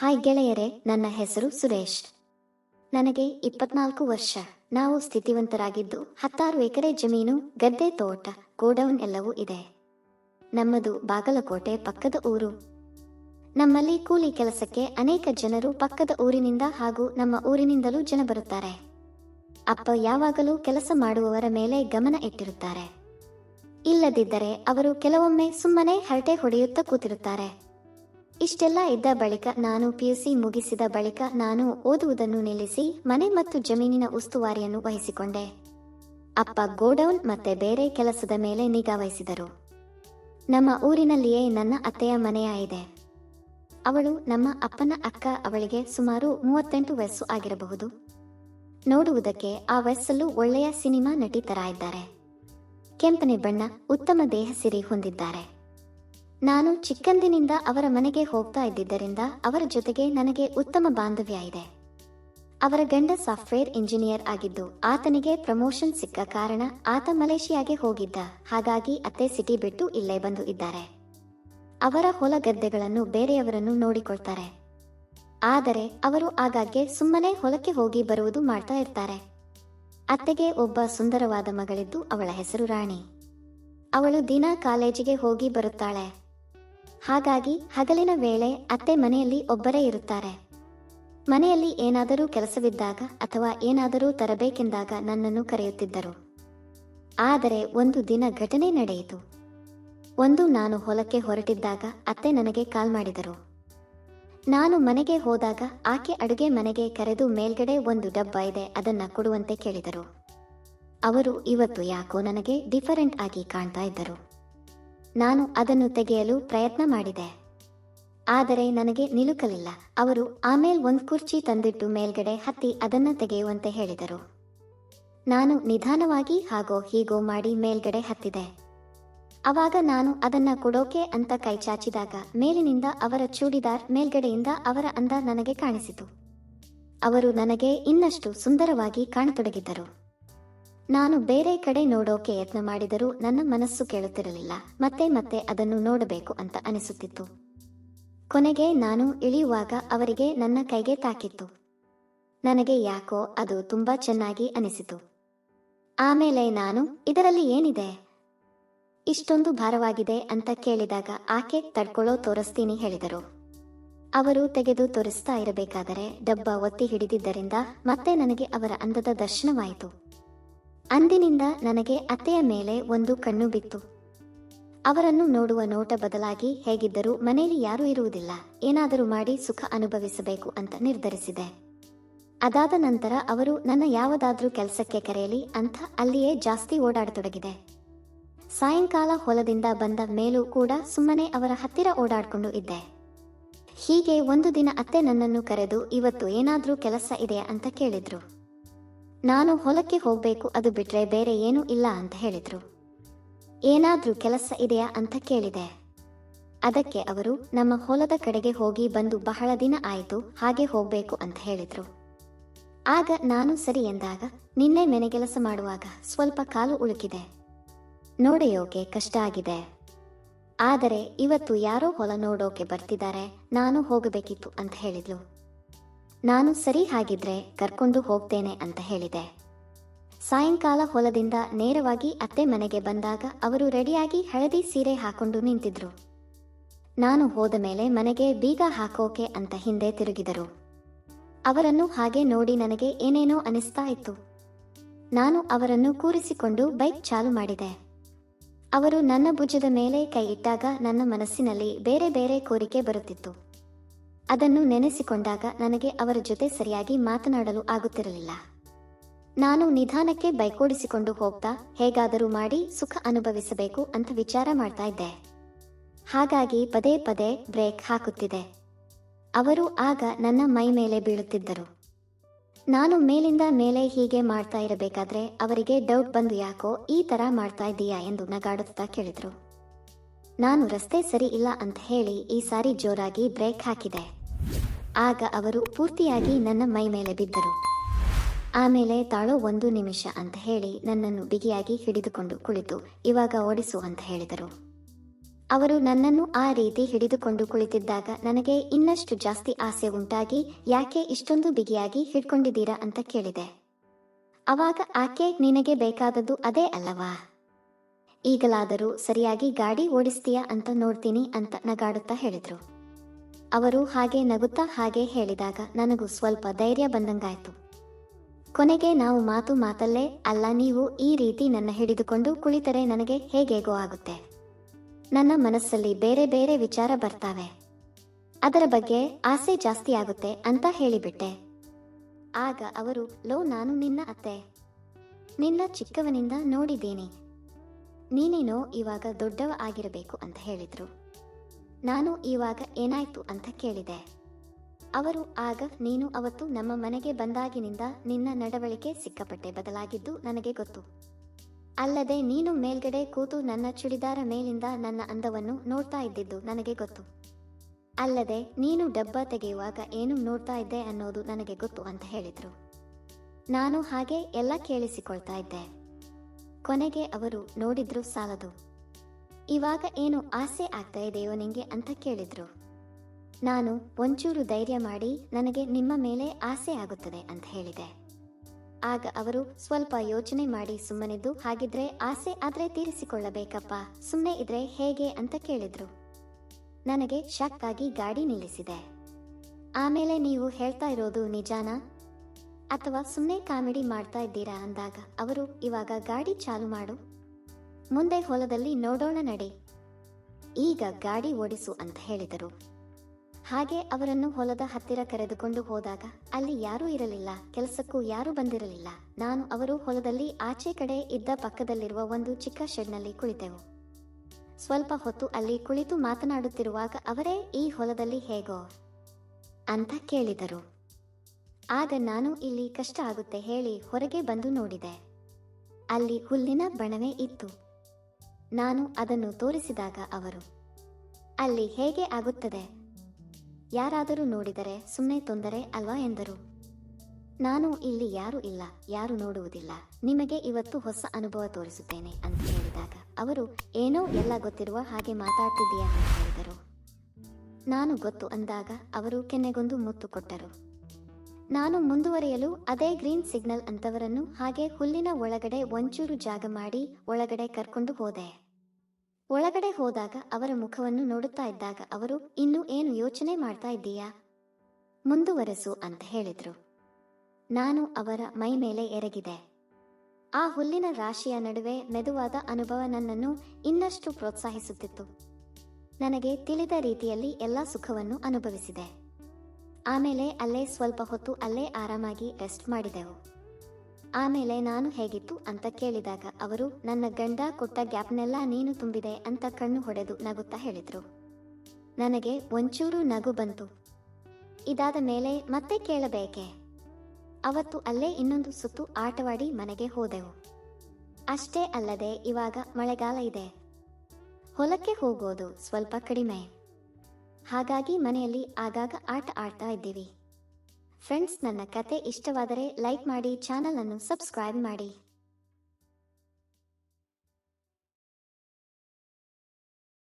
Hi ಗೆಳೆಯರೆ, ನನ್ನ ಹೆಸರು ಸುರೇಶ್. ನನಗೆ ಇಪ್ಪತ್ನಾಲ್ಕು ವರ್ಷ. ನಾವು ಸ್ಥಿತಿವಂತರಾಗಿದ್ದು ಹತ್ತಾರು ಎಕರೆ ಜಮೀನು, ಗದ್ದೆ, ತೋಟ, ಗೋಡೌನ್ ಎಲ್ಲವೂ ಇದೆ. ನಮ್ಮದು ಬಾಗಲಕೋಟೆ ಪಕ್ಕದ ಊರು. ನಮ್ಮಲ್ಲಿ ಕೂಲಿ ಕೆಲಸಕ್ಕೆ ಅನೇಕ ಜನರು ಪಕ್ಕದ ಊರಿನಿಂದ ಹಾಗೂ ನಮ್ಮ ಊರಿನಿಂದಲೂ ಜನ ಬರುತ್ತಾರೆ. ಅಪ್ಪ ಯಾವಾಗಲೂ ಕೆಲಸ ಮಾಡುವವರ ಮೇಲೆ ಗಮನ ಇಟ್ಟಿರುತ್ತಾರೆ. ಇಲ್ಲದಿದ್ದರೆ ಅವರು ಕೆಲವೊಮ್ಮೆ ಸುಮ್ಮನೆ ಹರಟೆ ಹೊಡೆಯುತ್ತಾ ಕೂತಿರುತ್ತಾರೆ. ಇಷ್ಟೆಲ್ಲ ಇದ್ದ ಬಳಿಕ ನಾನು ಪಿಯುಸಿ ಮುಗಿಸಿದ ಬಳಿಕ ನಾನು ಓದುವುದನ್ನು ನಿಲ್ಲಿಸಿ ಮನೆ ಮತ್ತು ಜಮೀನಿನ ಉಸ್ತುವಾರಿಯನ್ನು ವಹಿಸಿಕೊಂಡೆ. ಅಪ್ಪ ಗೋಡೌನ್ ಮತ್ತೆ ಬೇರೆ ಕೆಲಸದ ಮೇಲೆ ನಿಗಾ ವಹಿಸಿದರು. ನಮ್ಮ ಊರಿನಲ್ಲಿಯೇ ನನ್ನ ಅತ್ತೆಯ ಮನೆಯ ಇದೆ ಅವಳು ನಮ್ಮ ಅಪ್ಪನ ಅಕ್ಕ ಅವಳಿಗೆ ಸುಮಾರು ಮೂವತ್ತೆಂಟು ವಯಸ್ಸು ಆಗಿರಬಹುದು. ನೋಡುವುದಕ್ಕೆ ಆ ವಯಸ್ಸಲ್ಲೂ ಒಳ್ಳೆಯ ಸಿನಿಮಾ ನಟಿ ತರ ಇದ್ದಾರೆ ಕೆಂಪನೆ ಬಣ್ಣ ಉತ್ತಮ ದೇಹ ಸಿರಿ ಹೊಂದಿದ್ದಾರೆ. ನಾನು ಚಿಕ್ಕಂದಿನಿಂದ ಅವರ ಮನೆಗೆ ಹೋಗ್ತಾ ಇದ್ದಿದ್ದರಿಂದ ಅವರ ಜೊತೆಗೆ ನನಗೆ ಉತ್ತಮ ಬಾಂಧವ್ಯ ಇದೆ ಅವರ ಗಂಡ ಸಾಫ್ಟ್ವೇರ್ ಇಂಜಿನಿಯರ್ ಆಗಿದ್ದು ಆತನಿಗೆ ಪ್ರಮೋಷನ್ ಸಿಕ್ಕ ಕಾರಣ ಆತ ಮಲೇಷಿಯಾಗೆ ಹೋಗಿದ್ದ. ಹಾಗಾಗಿ ಅತ್ತೆ ಸಿಟಿ ಬಿಟ್ಟು ಇಲ್ಲೇ ಬಂದು ಇದ್ದಾರೆ. ಅವರ ಹೊಲ ಗದ್ದೆಗಳನ್ನು ಬೇರೆಯವರನ್ನು ನೋಡಿಕೊಳ್ತಾರೆ. ಆದರೆ ಅವರು ಆಗಾಗ್ಗೆ ಸುಮ್ಮನೆ ಹೊಲಕ್ಕೆ ಹೋಗಿ ಬರುವುದು ಮಾಡ್ತಾ ಇರ್ತಾರೆ. ಅತ್ತೆಗೆ ಒಬ್ಬ ಸುಂದರವಾದ ಮಗಳಿದ್ದು ಅವಳ ಹೆಸರು ರಾಣಿ. ಅವಳು ದಿನ ಕಾಲೇಜಿಗೆ ಹೋಗಿ ಬರುತ್ತಾಳೆ. ಹಾಗಾಗಿ ಹಗಲಿನ ವೇಳೆ ಅತ್ತೆ ಮನೆಯಲ್ಲಿ ಒಬ್ಬರೇ ಇರುತ್ತಾರೆ. ಮನೆಯಲ್ಲಿ ಏನಾದರೂ ಕೆಲಸವಿದ್ದಾಗ ಅಥವಾ ಏನಾದರೂ ತರಬೇಕೆಂದಾಗ ನನ್ನನ್ನು ಕರೆಯುತ್ತಿದ್ದರು. ಆದರೆ ಒಂದು ದಿನ ಘಟನೆ ನಡೆಯಿತು. ಒಂದು ನಾನು ಹೊಲಕ್ಕೆ ಹೊರಟಿದ್ದಾಗ ಅತ್ತೆ ನನಗೆ ಕಾಲ್ ಮಾಡಿದರು. ನಾನು ಮನೆಗೆ ಹೋದಾಗ ಆಕೆ ಅಡುಗೆ ಮನೆಗೆ ಕರೆದು ಮೇಲ್ಗಡೆ ಒಂದು ಡಬ್ಬ ಇದೆ ಅದನ್ನ ಕೊಡುವಂತೆ ಕೇಳಿದರು. ಅವರು ಇವತ್ತು ಯಾಕೋ ನನಗೆ ಡಿಫರೆಂಟ್ ಆಗಿ ಕಾಣ್ತಾ ಇದ್ದರು. ನಾನು ಅದನ್ನು ತೆಗೆಯಲು ಪ್ರಯತ್ನ ಮಾಡಿದೆ. ಆದರೆ ನನಗೆ ನಿಲುಕಲಿಲ್ಲ. ಅವರು ಆಮೇಲೆ ಒಂದು ಕುರ್ಚಿ ತಂದಿಟ್ಟು ಮೇಲ್ಗಡೆ ಹತ್ತಿ ಅದನ್ನು ತೆಗೆಯುವಂತೆ ಹೇಳಿದರು. ನಾನು ನಿಧಾನವಾಗಿ ಹಾಗೋ ಹೀಗೋ ಮಾಡಿ ಮೇಲ್ಗಡೆ ಹತ್ತಿದೆ. ಅವಾಗ ನಾನು ಅದನ್ನ ಕೊಡೋಕೆ ಅಂತ ಕೈ ಚಾಚಿದಾಗ ಮೇಲಿನಿಂದ ಅವರ ಚೂಡಿದಾರ್ ಮೇಲ್ಗಡೆಯಿಂದ ಅವರ ಅಂದ ನನಗೆ ಕಾಣಿಸಿತು. ಅವರು ನನಗೆ ಇನ್ನಷ್ಟು ಸುಂದರವಾಗಿ ಕಾಣತೊಡಗಿದ್ದರು. ನಾನು ಬೇರೆ ಕಡೆ ನೋಡೋಕೆ ಯತ್ನ ಮಾಡಿದರೂ ನನ್ನ ಮನಸ್ಸು ಕೇಳುತ್ತಿರಲಿಲ್ಲ. ಮತ್ತೆ ಮತ್ತೆ ಅದನ್ನು ನೋಡಬೇಕು ಅಂತ ಅನಿಸುತ್ತಿತ್ತು. ಕೊನೆಗೆ ನಾನು ಇಳಿಯುವಾಗ ಅವರಿಗೆ ನನ್ನ ಕೈಗೆ ತಾಕಿತ್ತು. ನನಗೆ ಯಾಕೋ ಅದು ತುಂಬಾ ಚೆನ್ನಾಗಿ ಅನಿಸಿತು. ಆಮೇಲೆ ನಾನು, ಇದರಲ್ಲಿ ಏನಿದೆ? ಇಷ್ಟೊಂದು ಭಾರವಾಗಿದೆ ಅಂತ ಕೇಳಿದಾಗ ಆಕೆ ತಡ್ಕೊಳ್ಳೋ ತೋರಿಸ್ತೀನಿ ಹೇಳಿದರು. ಅವರು ತೆಗೆದು ತೋರಿಸ್ತಾ ಇರಬೇಕಾದರೆ ಡಬ್ಬ ಒತ್ತಿ ಹಿಡಿದಿದ್ದರಿಂದ ಮತ್ತೆ ನನಗೆ ಅವರ ಅಂದದ ದರ್ಶನವಾಯಿತು. ಅಂದಿನಿಂದ ನನಗೆ ಅತ್ತೆಯ ಮೇಲೆ ಒಂದು ಕಣ್ಣು ಬಿತ್ತು. ಅವರನ್ನು ನೋಡುವ ನೋಟ ಬದಲಾಗಿ ಹೇಗಿದ್ದರೂ ಮನೆಯಲ್ಲಿ ಯಾರೂ ಇರುವುದಿಲ್ಲ. ಏನಾದರೂ ಮಾಡಿ ಸುಖ ಅನುಭವಿಸಬೇಕು ಅಂತ ನಿರ್ಧರಿಸಿದೆ. ಅದಾದ ನಂತರ ಅವರು, ನನ್ನ ಯಾವುದಾದ್ರೂ ಕೆಲಸಕ್ಕೆ ಕರೆಯಲಿ ಅಂತ ಅಲ್ಲಿಯೇ ಜಾಸ್ತಿ ಓಡಾಡತೊಡಗಿದೆ. ಸಾಯಂಕಾಲ ಹೊಲದಿಂದ ಬಂದ ಮೇಲೂ ಕೂಡ ಸುಮ್ಮನೆ ಅವರ ಹತ್ತಿರ ಓಡಾಡಿಕೊಂಡು ಇದ್ದೆ. ಹೀಗೆ ಒಂದು ದಿನ ಅತ್ತೆ ನನ್ನನ್ನು ಕರೆದು, ಇವತ್ತು ಏನಾದರೂ ಕೆಲಸ ಇದೆಯಾ? ಅಂತ ಕೇಳಿದ್ರು. ನಾನು ಹೊಲಕ್ಕೆ ಹೋಗಬೇಕು, ಅದು ಬಿಟ್ರೆ ಬೇರೆ ಏನೂ ಇಲ್ಲ ಅಂತ ಹೇಳಿದ್ರು. ಏನಾದರೂ ಕೆಲಸ ಇದೆಯಾ ಅಂತ ಕೇಳಿದೆ. ಅದಕ್ಕೆ ಅವರು, ನಮ್ಮ ಹೊಲದ ಕಡೆಗೆ ಹೋಗಿ ಬಂದು ಬಹಳ ದಿನ ಆಯಿತು, ಹಾಗೆ ಹೋಗಬೇಕು ಅಂತ ಹೇಳಿದ್ರು. ಆಗ ನಾನು ಸರಿ ಎಂದಾಗ, ನಿನ್ನೆ ಮನೆಗೆಲಸ ಮಾಡುವಾಗ ಸ್ವಲ್ಪ ಕಾಲು ಉಳುಕಿದೆ. ನೋಡೆಯೋಕೆ ಕಷ್ಟ ಆಗಿದೆ. ಆದರೆ ಇವತ್ತು ಯಾರೋ ಹೊಲ ನೋಡೋಕೆ ಬರ್ತಿದ್ದಾರೆ, ನಾನು ಹೋಗಬೇಕಿತ್ತು ಅಂತ ಹೇಳಿದ್ಲು. ನಾನು ಸರಿ ಹಾಗಿದ್ರೆ ಕರ್ಕೊಂಡು ಹೋಗ್ತೇನೆ ಅಂತ ಹೇಳಿದೆ. ಸಾಯಂಕಾಲ ಹೊಲದಿಂದ ನೇರವಾಗಿ ಅತ್ತೆ ಮನೆಗೆ ಬಂದಾಗ ಅವರು ರೆಡಿಯಾಗಿ ಹಳದಿ ಸೀರೆ ಹಾಕೊಂಡು ನಿಂತಿದ್ರು. ನಾನು ಹೋದ ಮೇಲೆ ಮನೆಗೆ ಬೀಗ ಹಾಕೋಕೆ ಅಂತ ಹಿಂದೆ ತಿರುಗಿದರು. ಅವರನ್ನು ಹಾಗೆ ನೋಡಿ ನನಗೆ ಏನೇನೋ ಅನಿಸ್ತಾ ಇತ್ತು. ನಾನು ಅವರನ್ನು ಕೂರಿಸಿಕೊಂಡು ಬೈಕ್ ಚಾಲು ಮಾಡಿದೆ. ಅವರು ನನ್ನ ಭುಜದ ಮೇಲೆ ಕೈ ಇಟ್ಟಾಗ ನನ್ನ ಮನಸ್ಸಿನಲ್ಲಿ ಬೇರೆ ಬೇರೆ ಕೋರಿಕೆ ಬರುತ್ತಿತ್ತು. ಅದನ್ನು ನೆನೆಸಿಕೊಂಡಾಗ ನನಗೆ ಅವರ ಜೊತೆ ಸರಿಯಾಗಿ ಮಾತನಾಡಲು ಆಗುತ್ತಿರಲಿಲ್ಲ. ನಾನು ನಿಧಾನಕ್ಕೆ ಬೈಕೋಡಿಸಿಕೊಂಡು ಹೋಗ್ತಾ, ಹೇಗಾದರೂ ಮಾಡಿ ಸುಖ ಅನುಭವಿಸಬೇಕು ಅಂತ ವಿಚಾರ ಮಾಡ್ತಾ ಇದ್ದೆ. ಹಾಗಾಗಿ ಪದೇ ಪದೇ ಬ್ರೇಕ್ ಹಾಕುತ್ತಿದೆ ಅವರು ಆಗ ನನ್ನ ಮೈ ಮೇಲೆ ಬೀಳುತ್ತಿದ್ದರು. ನಾನು ಮೇಲಿಂದ ಮೇಲೆ ಹೀಗೆ ಮಾಡ್ತಾ ಇರಬೇಕಾದ್ರೆ ಅವರಿಗೆ ಡೌಟ್ ಬಂದು ಯಾಕೋ ಈ ತರ ಮಾಡ್ತಾ ಇದ್ದೀಯಾ ಎಂದು ನಗಾಡುತ್ತಾ ಕೇಳಿದ್ರು. ನಾನು ರಸ್ತೆ ಸರಿ ಇಲ್ಲ ಅಂತ ಹೇಳಿ ಈ ಸಾರಿ ಜೋರಾಗಿ ಬ್ರೇಕ್ ಹಾಕಿದೆ. ಆಗ ಅವರು ಪೂರ್ತಿಯಾಗಿ ನನ್ನ ಮೈ ಮೇಲೆ ಬಿದ್ದರು. ಆಮೇಲೆ ತಾಳೋ ಒಂದು ನಿಮಿಷ ಅಂತ ಹೇಳಿ ನನ್ನನ್ನು ಬಿಗಿಯಾಗಿ ಹಿಡಿದುಕೊಂಡು ಕುಳಿತು ಇವಾಗ ಓಡಿಸು ಅಂತ ಹೇಳಿದರು. ಅವರು ನನ್ನನ್ನು ಆ ರೀತಿ ಹಿಡಿದುಕೊಂಡು ಕುಳಿತಿದ್ದಾಗ ನನಗೆ ಇನ್ನಷ್ಟು ಜಾಸ್ತಿ ಆಸೆ ಉಂಟಾಗಿ ಯಾಕೆ ಇಷ್ಟೊಂದು ಬಿಗಿಯಾಗಿ ಹಿಡ್ಕೊಂಡಿದ್ದೀರಾ ಅಂತ ಕೇಳಿದೆ. ಅವಾಗ ಆಕೆ ನಿನಗೆ ಬೇಕಾದದ್ದು ಅದೇ ಅಲ್ಲವಾ? ಈಗಲಾದರೂ ಸರಿಯಾಗಿ ಗಾಡಿ ಓಡಿಸ್ತೀಯಾ ಅಂತ ನೋಡ್ತೀನಿ ಅಂತ ನಗಾಡುತ್ತಾ ಹೇಳಿದ್ರು. ಅವರು ಹಾಗೆ ನಗುತ್ತಾ ಹಾಗೆ ಹೇಳಿದಾಗ ನನಗೂ ಸ್ವಲ್ಪ ಧೈರ್ಯ ಬಂದಂಗಾಯ್ತು. ಕೊನೆಗೆ ನಾವು ಮಾತು ಮಾತಲ್ಲೇ, ಅಲ್ಲ ನೀವು ಈ ರೀತಿ ನನ್ನ ಹಿಡಿದುಕೊಂಡು ಕುಳಿತರೆ ನನಗೆ ಹೇಗೇಗೋ ಆಗುತ್ತೆ. ನನ್ನ ಮನಸ್ಸಲ್ಲಿ ಬೇರೆ ಬೇರೆ ವಿಚಾರ ಬರ್ತಾವೆ. ಅದರ ಬಗ್ಗೆ ಆಸೆ ಜಾಸ್ತಿ ಆಗುತ್ತೆ ಅಂತ ಹೇಳಿಬಿಟ್ಟೆ. ಆಗ ಅವರು, ಲೋ ನಾನು ನಿನ್ನ ಅತ್ತೆ. ನಿನ್ನ ಚಿಕ್ಕವನಿಂದ ನೋಡಿದ್ದೀನಿ. ನೀನೇನೋ ಇವಾಗ ದೊಡ್ಡವ ಆಗಿರಬೇಕು ಅಂತ ಹೇಳಿದ್ರು. ನಾನು ಇವಾಗ ಏನಾಯ್ತು ಅಂತ ಕೇಳಿದೆ. ಅವರು, ಆಗ ನೀನು ಅವತ್ತು ನಮ್ಮ ಮನೆಗೆ ಬಂದಾಗಿನಿಂದ ನಿನ್ನ ನಡವಳಿಕೆ ಸಿಕ್ಕಪಟ್ಟೆ ಬದಲಾಗಿದ್ದು ನನಗೆ ಗೊತ್ತು. ಅಲ್ಲದೆ ನೀನು ಮೇಲ್ಗಡೆ ಕೂತು ನನ್ನ ಚುಡಿದಾರ ಮೇಲಿಂದ ನನ್ನ ಅಂದವನ್ನು ನೋಡ್ತಾ ಇದ್ದಿದ್ದು ನನಗೆ ಗೊತ್ತು. ಅಲ್ಲದೆ ನೀನು ಡಬ್ಬ ತೆಗೆಯುವಾಗ ಏನು ನೋಡ್ತಾ ಇದ್ದೆ ಅನ್ನೋದು ನನಗೆ ಗೊತ್ತು, ಅಂತ ಹೇಳಿದ್ರು. ನಾನು ಹಾಗೆ ಎಲ್ಲ ಕೇಳಿಸಿಕೊಳ್ತಾ ಇದ್ದೆ. ಕೊನೆಗೆ ಅವರು ನೋಡಿದ್ರು ಸಾಲದು. ಇವಾಗ ಏನು ಆಸೆ ಆಗ್ತಾ ಇದೆಯೋ ನಿಂಗೆ ಅಂತ ಕೇಳಿದ್ರು. ನಾನು ಒಂಚೂರು ಧೈರ್ಯ ಮಾಡಿ ನನಗೆ ನಿಮ್ಮ ಮೇಲೆ ಆಸೆ ಆಗುತ್ತದೆ ಅಂತ ಹೇಳಿದೆ. ಆಗ ಅವರು ಸ್ವಲ್ಪ ಯೋಚನೆ ಮಾಡಿ ಸುಮ್ಮನಿದ್ದು, ಹಾಗಿದ್ರೆ ಆಸೆ ಆದ್ರೆ ತೀರಿಸಿಕೊಳ್ಳಬೇಕಪ್ಪ ಸುಮ್ಮನೆ ಇದ್ರೆ ಹೇಗೆ? ಅಂತ ಕೇಳಿದ್ರು. ನನಗೆ ಶಾಕ್ ಗಾಡಿ ನಿಲ್ಲಿಸಿದೆ. ಆಮೇಲೆ ನೀವು ಹೇಳ್ತಾ ಇರೋದು ನಿಜಾನಾ? ಅಥವಾ ಸುಮ್ಮನೆ ಕಾಮಿಡಿ ಮಾಡ್ತಾ ಇದ್ದೀರಾ? ಅಂದಾಗ ಅವರು, ಇವಾಗ ಗಾಡಿ ಚಾಲು ಮಾಡು ಮುಂದೆ ಹೊಲದಲ್ಲಿ ನೋಡೋಣ ನಡಿ. ಈಗ ಗಾಡಿ ಓಡಿಸು ಅಂತ ಹೇಳಿದರು. ಹಾಗೆ ಅವರನ್ನು ಹೊಲದ ಹತ್ತಿರ ಕರೆದುಕೊಂಡು ಹೋದಾಗ ಅಲ್ಲಿ ಯಾರೂ ಇರಲಿಲ್ಲ, ಕೆಲಸಕ್ಕೂ ಯಾರೂ ಬಂದಿರಲಿಲ್ಲ. ನಾನು ಅವರು ಹೊಲದಲ್ಲಿ ಆಚೆ ಕಡೆ ಇದ್ದ ಪಕ್ಕದಲ್ಲಿರುವ ಒಂದು ಚಿಕ್ಕ ಶೆಡ್ನಲ್ಲಿ ಕುಳಿತೆವು. ಸ್ವಲ್ಪ ಹೊತ್ತು ಅಲ್ಲಿ ಕುಳಿತು ಮಾತನಾಡುತ್ತಿರುವಾಗ ಅವರೇ, ಈ ಹೊಲದಲ್ಲಿ ಹೇಗೋ? ಅಂತ ಕೇಳಿದರು. ಆಗ ನಾನು ಇಲ್ಲಿ ಕಷ್ಟ ಆಗುತ್ತೆ ಹೇಳಿ ಹೊರಗೆ ಬಂದು ನೋಡಿದೆ. ಅಲ್ಲಿ ಹುಲ್ಲಿನ ಬಣವೆ ಇತ್ತು. ನಾನು ಅದನ್ನು ತೋರಿಸಿದಾಗ ಅವರು, ಅಲ್ಲಿ ಹೇಗೆ ಆಗುತ್ತದೆ? ಯಾರಾದರೂ ನೋಡಿದರೆ ಸುಮ್ಮನೆ ತೊಂದರೆ ಅಲ್ವಾ? ಎಂದರು. ನಾನು ಇಲ್ಲಿ ಯಾರೂ ಇಲ್ಲ, ಯಾರು ನೋಡುವುದಿಲ್ಲ. ನಿಮಗೆ ಇವತ್ತು ಹೊಸ ಅನುಭವ ತೋರಿಸುತ್ತೇನೆ ಅಂತ ಹೇಳಿದಾಗ ಅವರು, ಏನೋ ಎಲ್ಲ ಗೊತ್ತಿರುವ ಹಾಗೆ ಮಾತಾಡ್ತಿದ್ದೀಯಾ? ಅಂತ ಹೇಳಿದರು. ನಾನು ಗೊತ್ತು ಅಂದಾಗ ಅವರು ಕೆನ್ನೆಗೊಂದು ಮುತ್ತು ಕೊಟ್ಟರು. ನಾನು ಮುಂದುವರಿಯಲು ಅದೇ ಗ್ರೀನ್ ಸಿಗ್ನಲ್ ಅಂತವರನ್ನು ಹಾಗೆ ಹುಲ್ಲಿನ ಒಳಗಡೆ ಒಂಚೂರು ಜಾಗ ಮಾಡಿ ಒಳಗಡೆ ಕರ್ಕೊಂಡು ಹೋದೆ. ಒಳಗಡೆ ಹೋದಾಗ ಅವರ ಮುಖವನ್ನು ನೋಡುತ್ತಾ ಇದ್ದಾಗ ಅವರು, ಇನ್ನು ಏನು ಯೋಚನೆ ಮಾಡ್ತಾ ಇದ್ದೀಯಾ? ಮುಂದುವರೆಸು ಅಂತ ಹೇಳಿದ್ರು. ನಾನು ಅವರ ಮೈ ಮೇಲೆ ಎರಗಿದೆ. ಆ ಹುಲ್ಲಿನ ರಾಶಿಯ ನಡುವೆ ಮೆದುವಾದ ಅನುಭವ ನನ್ನನ್ನು ಇನ್ನಷ್ಟು ಪ್ರೋತ್ಸಾಹಿಸುತ್ತಿತ್ತು. ನನಗೆ ತಿಳಿದ ರೀತಿಯಲ್ಲಿ ಎಲ್ಲ ಸುಖವನ್ನು ಅನುಭವಿಸಿದೆ. ಆಮೇಲೆ ಅಲ್ಲೇ ಸ್ವಲ್ಪ ಹೊತ್ತು ಅಲ್ಲೇ ಆರಾಮಾಗಿ ರೆಸ್ಟ್ ಮಾಡಿದೆವು. ಆಮೇಲೆ ನಾನು ಹೇಗಿತ್ತು ಅಂತ ಕೇಳಿದಾಗ ಅವರು, ನನ್ನ ಗಂಡ ಕೊಟ್ಟ ಗ್ಯಾಪ್ನೆಲ್ಲ ನೀನು ತುಂಬಿದೆ ಅಂತ ಕಣ್ಣು ಹೊಡೆದು ನಗುತ್ತಾ ಹೇಳಿದರು. ನನಗೆ ಒಂಚೂರು ನಗು ಬಂತು. ಇದಾದ ಮೇಲೆ ಮತ್ತೆ ಕೇಳಬೇಕೆ? ಅವತ್ತು ಅಲ್ಲೇ ಇನ್ನೊಂದು ಸುತ್ತು ಆಟವಾಡಿ ಮನೆಗೆ ಹೋದೆವು. ಅಷ್ಟೇ ಅಲ್ಲದೆ ಇವಾಗ ಮಳೆಗಾಲ ಇದೆ. ಹೊಲಕ್ಕೆ ಹೋಗೋದು ಸ್ವಲ್ಪ ಕಡಿಮೆ. ಹಾಗಾಗಿ ಮನೆಯಲ್ಲಿ ಆಗಾಗ ಆಟ ಆಡ್ತಾ ಇದ್ದೀವಿ. ಫ್ರೆಂಡ್ಸ್, ನನ್ನ ಕತೆ ಇಷ್ಟವಾದರೆ ಲೈಕ್ ಮಾಡಿ, ಚಾನಲನ್ನು ಸಬ್ಸ್ಕ್ರೈಬ್ ಮಾಡಿ.